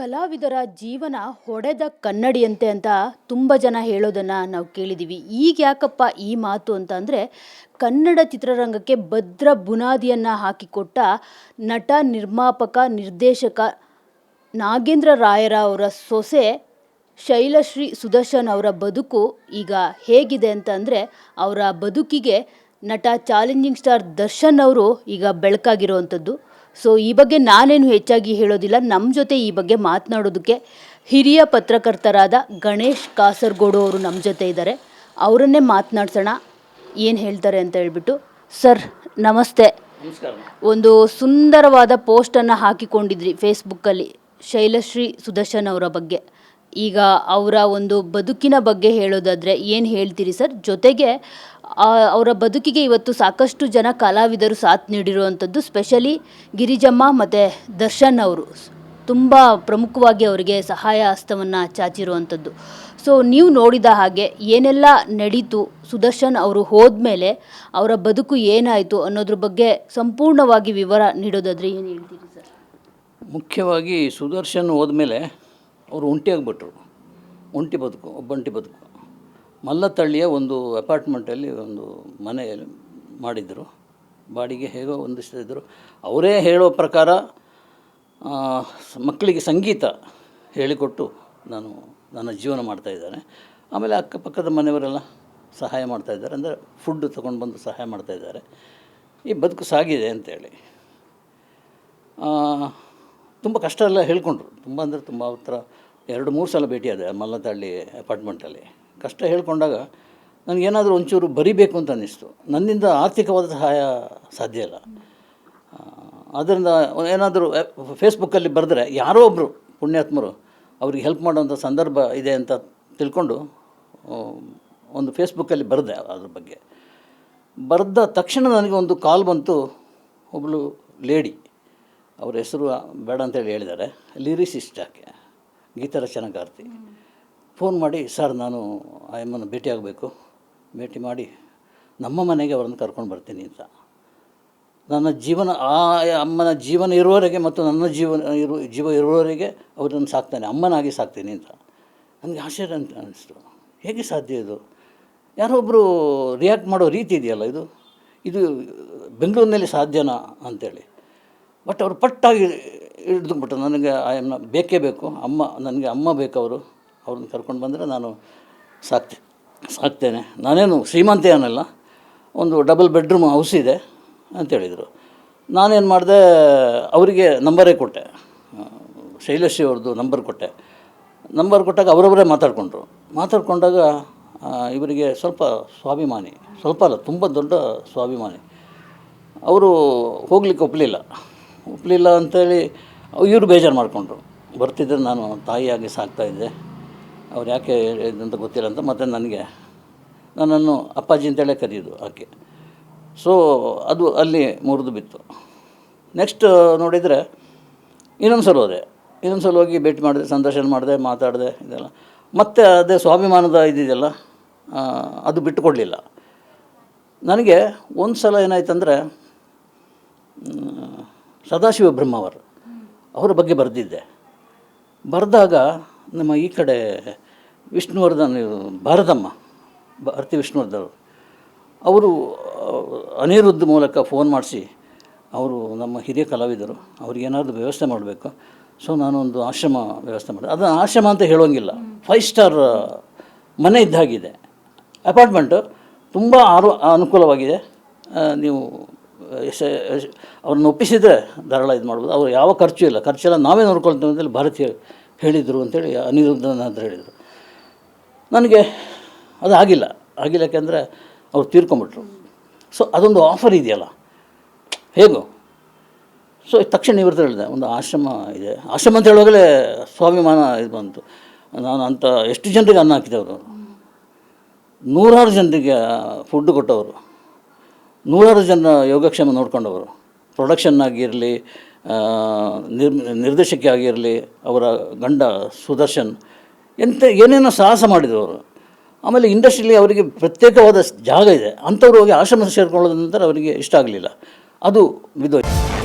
ಕಲಾವಿದರ ಜೀವನ ಹೊಡೆದ ಕನ್ನಡಿಯಂತೆ ಅಂತ ತುಂಬ ಜನ ಹೇಳೋದನ್ನು ನಾವು ಕೇಳಿದ್ದೀವಿ ಈಗ ಯಾಕಪ್ಪ ಈ ಮಾತು ಅಂತ ಕನ್ನಡ ಚಿತ್ರರಂಗಕ್ಕೆ ಭದ್ರ ಬುನಾದಿಯನ್ನು ಹಾಕಿಕೊಟ್ಟ ನಟ, ನಿರ್ಮಾಪಕ, ನಿರ್ದೇಶಕ ನಾಗೇಂದ್ರ ರಾಯರ ಅವರ ಸೊಸೆ ಶೈಲಶ್ರೀ ಸುದರ್ಶನ್ ಅವರ ಬದುಕು ಈಗ ಹೇಗಿದೆ ಅಂತ ಅಂದರೆ ಅವರ ಬದುಕಿಗೆ ನಟ ಚಾಲೆಂಜಿಂಗ್ ಸ್ಟಾರ್ ದರ್ಶನ್ ಅವರು ಈಗ ಬೆಳಕಾಗಿರುವಂಥದ್ದು ಸೊ ಈ ಬಗ್ಗೆ ನಾನೇನು ಹೆಚ್ಚಾಗಿ ಹೇಳೋದಿಲ್ಲ. ನಮ್ಮ ಜೊತೆ ಈ ಬಗ್ಗೆ ಮಾತನಾಡೋದಕ್ಕೆ ಹಿರಿಯ ಪತ್ರಕರ್ತರಾದ ಗಣೇಶ್ ಕಾಸರಗೋಡು ಅವರು ನಮ್ಮ ಜೊತೆ ಇದ್ದಾರೆ. ಅವರನ್ನೇ ಮಾತನಾಡ್ಸೋಣ. ಏನು ಹೇಳ್ತಾರೆ ಅಂತ ಹೇಳಿಬಿಟ್ಟು. ಸರ್ ನಮಸ್ತೆ. ಒಂದು ಸುಂದರವಾದ ಪೋಸ್ಟನ್ನು ಹಾಕಿಕೊಂಡಿದ್ರಿ ಫೇಸ್ಬುಕ್ಕಲ್ಲಿ ಶೈಲಶ್ರೀ ಸುದರ್ಶನ್ ಅವರ ಬಗ್ಗೆ. ಈಗ ಅವರ ಒಂದು ಬದುಕಿನ ಬಗ್ಗೆ ಹೇಳೋದಾದರೆ ಏನು ಹೇಳ್ತೀರಿ ಸರ್? ಜೊತೆಗೆ ಅವರ ಬದುಕಿಗೆ ಇವತ್ತು ಸಾಕಷ್ಟು ಜನ ಕಲಾವಿದರು ಸಾಥ್ ನೀಡಿರುವಂಥದ್ದು ಸ್ಪೆಷಲಿ ಗಿರಿಜಮ್ಮ ಮತ್ತು ದರ್ಶನ್ ಅವರು. ತುಂಬ ಪ್ರಮುಖವಾಗಿ ಅವರಿಗೆ ಸಹಾಯ ಹಸ್ತವನ್ನು ಚಾಚಿರುವಂಥದ್ದು. ಸೊ ನೀವು ನೋಡಿದ ಹಾಗೆ ಏನೆಲ್ಲ ನಡೀತು, ಸುದರ್ಶನ್ ಅವರು ಹೋದ್ಮೇಲೆ ಅವರ ಬದುಕು ಏನಾಯಿತು ಅನ್ನೋದ್ರ ಬಗ್ಗೆ ಸಂಪೂರ್ಣವಾಗಿ ವಿವರ ನೀಡೋದಾದರೆ ಏನು ಹೇಳ್ತೀರಿ ಸರ್? ಮುಖ್ಯವಾಗಿ ಸುದರ್ಶನ್ ಹೋದ್ಮೇಲೆ ಅವರು ಒಂಟಿಯಾಗಿಬಿಟ್ರು. ಒಂಟಿ ಬದುಕು, ಒಬ್ಬಂಟಿ ಬದುಕು. ಮಲ್ಲತ್ತಳ್ಳಿಯ ಒಂದು ಅಪಾರ್ಟ್ಮೆಂಟಲ್ಲಿ ಒಂದು ಮನೆಯಲ್ಲಿ ಮಾಡಿದ್ದರು ಬಾಡಿಗೆ ಹೇಗೋ ಒಂದಿಷ್ಟಿದ್ರು ಅವರೇ ಹೇಳೋ ಪ್ರಕಾರ ಮಕ್ಕಳಿಗೆ ಸಂಗೀತ ಹೇಳಿಕೊಟ್ಟು ನಾನು ನನ್ನ ಜೀವನ ಮಾಡ್ತಾಯಿದ್ದಾನೆ ಆಮೇಲೆ ಅಕ್ಕಪಕ್ಕದ ಮನೆಯವರೆಲ್ಲ ಸಹಾಯ ಮಾಡ್ತಾಯಿದ್ದಾರೆ ಅಂದರೆ ಫುಡ್ ತೊಗೊಂಡು ಬಂದು ಸಹಾಯ ಮಾಡ್ತಾಯಿದ್ದಾರೆ ಈ ಬದುಕು ಸಾಗಿದೆ ಅಂತೇಳಿ. ತುಂಬ ಕಷ್ಟ ಎಲ್ಲ ಹೇಳ್ಕೊಂಡ್ರು. ತುಂಬ ಅಂದರೆ ತುಂಬ ಹತ್ರ ಎರಡು ಮೂರು ಸಲ ಭೇಟಿಯಾದೆ ಮಲ್ಲತಳ್ಳಿ ಅಪಾರ್ಟ್ಮೆಂಟಲ್ಲಿ. ಕಷ್ಟ ಹೇಳಿಕೊಂಡಾಗ ನನಗೇನಾದರೂ ಒಂಚೂರು ಬರಿಬೇಕು ಅಂತ ಅನ್ನಿಸ್ತು. ನನ್ನಿಂದ ಆರ್ಥಿಕವಾದ ಸಹಾಯ ಸಾಧ್ಯ ಇಲ್ಲ. ಅದರಿಂದ ಏನಾದರೂ ಫೇಸ್ಬುಕ್ಕಲ್ಲಿ ಬರೆದ್ರೆ ಯಾರೋ ಒಬ್ಬರು ಪುಣ್ಯಾತ್ಮರು ಅವ್ರಿಗೆ ಹೆಲ್ಪ್ ಮಾಡೋಂಥ ಸಂದರ್ಭ ಇದೆ ಅಂತ ತಿಳ್ಕೊಂಡು ಒಂದು ಫೇಸ್ಬುಕ್ಕಲ್ಲಿ ಬರೆದೆ ಅದ್ರ ಬಗ್ಗೆ. ಬರೆದ ತಕ್ಷಣ ನನಗೆ ಒಂದು ಕಾಲ್ ಬಂತು. ಒಬ್ಬಳು ಲೇಡಿ ಅವ್ರ ಹೆಸರು ಬೇಡ ಅಂತೇಳಿ ಹೇಳಿದ್ದಾರೆ. ಲಿರಿಸಿಸ್ಟ್ ಆಕೆ ಗೀತಾ ರಚನಾಕಾರ್ತಿ ಫೋನ್ ಮಾಡಿ, ಸರ್, ನಾನು ಆಯಮ್ಮನ ಭೇಟಿಯಾಗಬೇಕು. ಭೇಟಿ ಮಾಡಿ ನಮ್ಮ ಮನೆಗೆ ಅವರನ್ನು ಕರ್ಕೊಂಡು ಬರ್ತೀನಿ ಅಂತ. ನನ್ನ ಜೀವನ, ಆ ಅಮ್ಮನ ಜೀವನ ಇರುವವರೆಗೆ ಮತ್ತು ನನ್ನ ಜೀವನ ಇರು, ಜೀವ ಇರುವವರೆಗೆ ಅವರನ್ನು ಸಾಕ್ತಾನೆ, ಅಮ್ಮನಾಗಿ ಸಾಕ್ತೀನಿ ಅಂತ. ನನಗೆ ಆಶ್ಚರ್ಯ ಅಂತ ಅನ್ನಿಸ್ತು ಹೇಗೆ ಸಾಧ್ಯ ಇದು? ಯಾರೋ ಒಬ್ಬರು ರಿಯಾಕ್ಟ್ ಮಾಡೋ ರೀತಿ ಇದೆಯಲ್ಲ ಇದು? ಇದು ಬೆಂಗಳೂರಿನಲ್ಲಿ ಸಾಧ್ಯನಾ ಅಂತೇಳಿ. ಬಟ್ ಅವರು ಪಟ್ಟಾಗಿ ಹಿಡಿದುಬಿಟ್ಟು ನನಗೆ ಆಯಮ್ಮನ ಬೇಕೇ ಬೇಕು. ಅಮ್ಮ, ನನಗೆ ಅಮ್ಮ ಬೇಕು ಅವರು ಅವ್ರನ್ನ ಕರ್ಕೊಂಡು ಬಂದರೆ ನಾನು ಸಾಕ್ತೆ, ಸಾಕ್ತೇನೆ. ನಾನೇನು ಶ್ರೀಮಂತ ಏನಲ್ಲ ಒಂದು ಡಬಲ್ ಬೆಡ್ರೂಮ್ ಹೌಸ್ ಇದೆ ಅಂತೇಳಿದರು ನಾನೇನು ಮಾಡಿದೆ, ಅವರಿಗೆ ನಂಬರೇ ಕೊಟ್ಟೆ. ಶೈಲಶ್ರೀ ಅವ್ರದ್ದು ನಂಬರ್ ಕೊಟ್ಟೆ. ನಂಬರ್ ಕೊಟ್ಟಾಗ ಅವರವರೇ ಮಾತಾಡಿಕೊಂಡ್ರು. ಮಾತಾಡ್ಕೊಂಡಾಗ ಇವರಿಗೆ ಸ್ವಲ್ಪ ಸ್ವಾಭಿಮಾನಿ, ಸ್ವಲ್ಪ ಅಲ್ಲ, ತುಂಬ ದೊಡ್ಡ ಸ್ವಾಭಿಮಾನಿ. ಅವರು ಹೋಗ್ಲಿಕ್ಕೆ ಒಪ್ಪಲಿಲ್ಲ ಒಪ್ಪಲಿಲ್ಲ ಅಂತೇಳಿ, ಇವರು ಬೇಜಾರು ಮಾಡಿಕೊಂಡ್ರು. ಬರ್ತಿದ್ದರೆ ನಾನು ತಾಯಿಯಾಗಿ ಸಾಕ್ತಾಯಿದ್ದೆ ಅವ್ರು ಯಾಕೆ ಅಂತ ಗೊತ್ತಿಲ್ಲ ಅಂತ ಮತ್ತು ನನಗೆ, ನನ್ನನ್ನು ಅಪ್ಪಾಜಿ ಅಂತೇಳೇ ಕರೆಯೋದು ಆಕೆ. ಸೊ ಅದು ಅಲ್ಲಿ ಮುರಿದು ಬಿತ್ತು. ನೆಕ್ಸ್ಟ್ ನೋಡಿದರೆ, ಇನ್ನೊಂದು ಸಲ ಹೋದೆ. ಇನ್ನೊಂದು ಸಲ ಹೋಗಿ ಭೇಟಿ ಮಾಡಿದೆ, ಸಂದರ್ಶನ ಮಾಡಿದೆ, ಮಾತಾಡಿದೆ, ಇದೆಲ್ಲ. ಮತ್ತೆ ಅದೇ ಸ್ವಾಭಿಮಾನದ ಇದಿದೆಯಲ್ಲ ಅದು ಬಿಟ್ಟು ಕೊಡಲಿಲ್ಲ ನನಗೆ ಒಂದು ಸಲ ಏನಾಯ್ತಂದರೆ ಸದಾಶಿವ ಬ್ರಹ್ಮಾವರ್ ಅವರ ಬಗ್ಗೆ ಬರೆದಿದ್ದೆ. ಬರೆದಾಗ ನಮ್ಮ ಈ ಕಡೆ ವಿಷ್ಣುವರ್ಧನ್ ಭಾರತಮ್ಮ ಭಾರತಿ ವಿಷ್ಣುವರ್ಧನ್ ಅವರು. ಅನಿರುದ್ಧ ಮೂಲಕ ಫೋನ್ ಮಾಡಿಸಿ ಅವರು ನಮ್ಮ ಹಿರಿಯ ಕಲಾವಿದರು, ಅವ್ರಿಗೆ ಏನಾದರೂ ವ್ಯವಸ್ಥೆ ಮಾಡಬೇಕು. ಸೊ, ನಾನೊಂದು ಆಶ್ರಮ ವ್ಯವಸ್ಥೆ ಮಾಡಿದೆ. ಅದನ್ನು ಆಶ್ರಮ ಅಂತ ಹೇಳೋಂಗಿಲ್ಲ. ಫೈವ್ ಸ್ಟಾರ್ ಮನೆ ಇದ್ದಾಗಿದೆ. ಅಪಾರ್ಟ್ಮೆಂಟು ತುಂಬ ಆರು, ಅನುಕೂಲವಾಗಿದೆ. ನೀವು, ಎಸ್- ಅವ್ರನ್ನ ಒಪ್ಪಿಸಿದರೆ ಧಾರಾಳ ಇದು ಮಾಡ್ಬೋದು ಅವ್ರು ಯಾವ ಖರ್ಚು ಇಲ್ಲ. ಖರ್ಚೆಲ್ಲ ನಾವೇ ನೋಡ್ಕೊಳ್ತೇವೆ ಅಂತೇಳಿ ಭಾರತೀಯ ಹೇಳಿದರು ಅಂತೇಳಿ ಅನಿರುದ್ಧನ ಹತ್ರ ಹೇಳಿದರು. ನನಗೆ ಅದು ಆಗಿಲ್ಲ. ಆಗಿಲ್ಲ ಯಾಕೆಂದರೆ ಅವ್ರು ತೀರ್ಕೊಂಬಿಟ್ರು. ಸೊ ಅದೊಂದು ಆಫರ್ ಇದೆಯಲ್ಲ. ಹೇಗೋ? ಸೊ ತಕ್ಷಣ ಇವ್ರದ್ದು ಹೇಳಿದೆ. ಒಂದು ಆಶ್ರಮ ಇದೆ. ಆಶ್ರಮ ಅಂತ ಹೇಳುವಾಗಲೇ ಸ್ವಾಭಿಮಾನ ಇದು ಬಂತು. ನಾನು ಅಂತ ಎಷ್ಟು ಜನರಿಗೆ ಅನ್ನ ಹಾಕಿದವರು ನೂರಾರು ಜನರಿಗೆ ಫುಡ್ ಕೊಟ್ಟವರು. ನೂರಾರು ಜನ ಯೋಗಕ್ಷೇಮ ನೋಡ್ಕೊಂಡವರು. ಪ್ರೊಡಕ್ಷನ್ ಆಗಿರಲಿ ನಿರ್ ನಿರ್ದೇಶಕಿ ಆಗಿರಲಿ ಅವರ ಗಂಡ ಸುದರ್ಶನ್, ಎಂತ ಏನೇನೋ ಸಾಹಸ ಮಾಡಿದವರು. ಆಮೇಲೆ ಇಂಡಸ್ಟ್ರಿಲಿ ಅವರಿಗೆ ಪ್ರತ್ಯೇಕವಾದ ಜಾಗ ಇದೆ. ಅಂಥವ್ರು ಹೋಗಿ ಆಶ್ರಮ ನಂತರ ಅವರಿಗೆ ಇಷ್ಟ ಆಗಲಿಲ್ಲ. ಅದು ಬಿದ್ದೋಯ್ತು